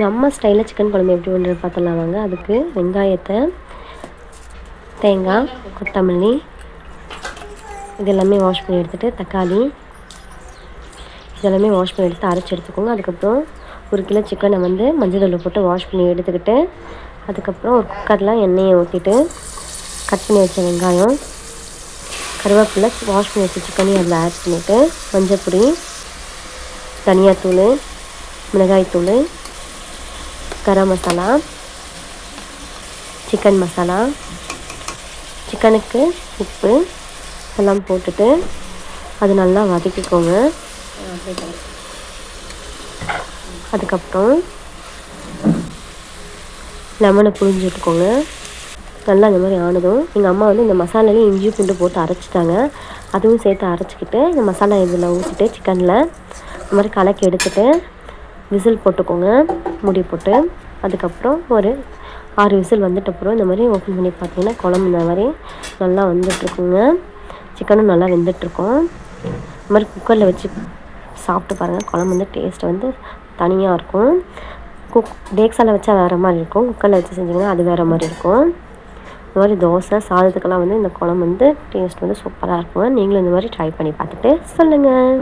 எங்கள் அம்மா ஸ்டைலில் சிக்கன் குழம்பு எப்படி பண்ணுறது பார்த்துலாம் வாங்க. அதுக்கு வெங்காயத்தை தேங்காய் கொத்தமல்லி இது எல்லாமே வாஷ் பண்ணி எடுத்துகிட்டு தக்காளி இதெல்லாமே வாஷ் பண்ணி எடுத்து அரைச்சி எடுத்துக்கோங்க. அதுக்கப்புறம் ஒரு கிலோ சிக்கனை வந்து மஞ்சள் தூள் போட்டு வாஷ் பண்ணி எடுத்துக்கிட்டு அதுக்கப்புறம் ஒரு குக்கரில் எண்ணெயை ஊற்றிட்டு கட் பண்ணி வச்ச வெங்காயம் கருவேப்பிலை வாஷ் பண்ணி வச்ச சிக்கனையும் அதில் ஆட் பண்ணிவிட்டு மஞ்சள் பொடி தனியாத்தூள் மிளகாய்த்தூள் கரம் மசாலா சிக்கன் மசாலா சிக்கனுக்கு உப்பு எல்லாம் போட்டுட்டு அது நல்லா வதக்கிக்கோங்க. அதுக்கப்புறம் லெமனை புழிஞ்சு விட்டுக்கோங்க நல்லா இந்த மாதிரி ஆனதும் எங்கள் அம்மா வந்து இந்த மசாலாலையும் இஞ்சி பூண்டு போட்டு அரைச்சிட்டாங்க. அதுவும் சேர்த்து அரைச்சிக்கிட்டு இந்த மசாலா இதில் ஊற்றிட்டு சிக்கனில் இந்த மாதிரி கலக்கி எடுத்துகிட்டு விசில் போட்டுக்கோங்க. முடி போட்டு அதுக்கப்புறம் ஒரு ஆறு விசில் வந்துட்டப்புறம் இந்த மாதிரி ஓப்பன் பண்ணி பார்த்தீங்கன்னா குழம்பு இந்த மாதிரி நல்லா வந்துட்டுருக்குங்க. சிக்கனும் நல்லா வெந்துட்டுருக்கோம். இந்த மாதிரி குக்கரில் வச்சு சாப்பிட்டு பாருங்கள் குழம்பு வந்து டேஸ்ட் வந்து தனியாக இருக்கும். குக் டேக்ஸால் வச்சா வேறு மாதிரி இருக்கும். குக்கரில் வச்சு செஞ்சிங்கன்னா அது வேறு மாதிரி இருக்கும். இந்த மாதிரி தோசை சாதத்துக்கெல்லாம் வந்து இந்த குழம்பு வந்து டேஸ்ட் வந்து சூப்பராக இருக்கும் நீங்களும் இந்த மாதிரி ட்ரை பண்ணி பார்த்துட்டு சொல்லுங்கள்